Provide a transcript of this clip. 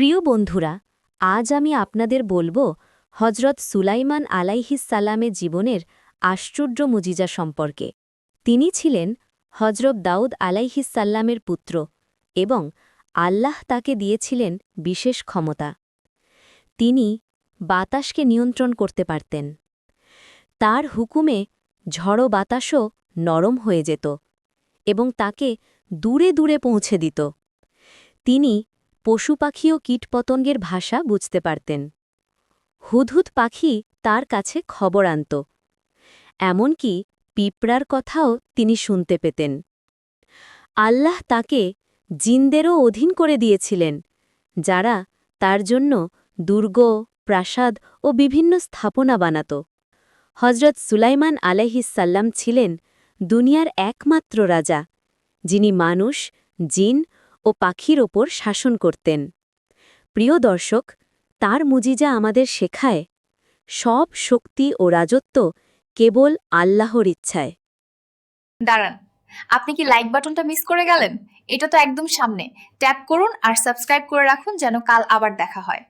প্রিয় বন্ধুরা, আজ আমি আপনাদের বলব হজরত সুলাইমান আলাইহিসাল্লামের জীবনের আশ্চর্য মুজিজা সম্পর্কে। তিনি ছিলেন হজরত দাউদ আলাইহিসাল্লামের পুত্র এবং আল্লাহ তাকে দিয়েছিলেন বিশেষ ক্ষমতা। তিনি বাতাসকে নিয়ন্ত্রণ করতে পারতেন। তার হুকুমে ঝড়ো বাতাসও নরম হয়ে যেত এবং তাকে দূরে দূরে পৌঁছে দিত। তিনি পশু পাখি ও কীটপতঙ্গের ভাষা বুঝতে পারতেন। হুদহুদ পাখি তার কাছে খবর আনত। এমনকি পিঁপড়ার কথাও তিনি শুনতে পেতেন। আল্লাহ তাকে জিনদেরও অধীন করে দিয়েছিলেন, যারা তার জন্য দুর্গ, প্রাসাদ ও বিভিন্ন স্থাপনা বানাত। হজরত সুলাইমান আলাইহিসাল্লাম ছিলেন দুনিয়ার একমাত্র রাজা, যিনি মানুষ, জিন ও পাখির ওপর শাসন করতেন। প্রিয় দর্শক, তার মুজিজা আমাদের শেখায়, সব শক্তি ও রাজত্ব কেবল আল্লাহর ইচ্ছায়। দাঁড়ান, আপনি কি লাইক বাটনটা মিস করে গেলেন? এটা তো একদম সামনে। ট্যাপ করুন আর সাবস্ক্রাইব করে রাখুন যেন কাল আবার দেখা হয়।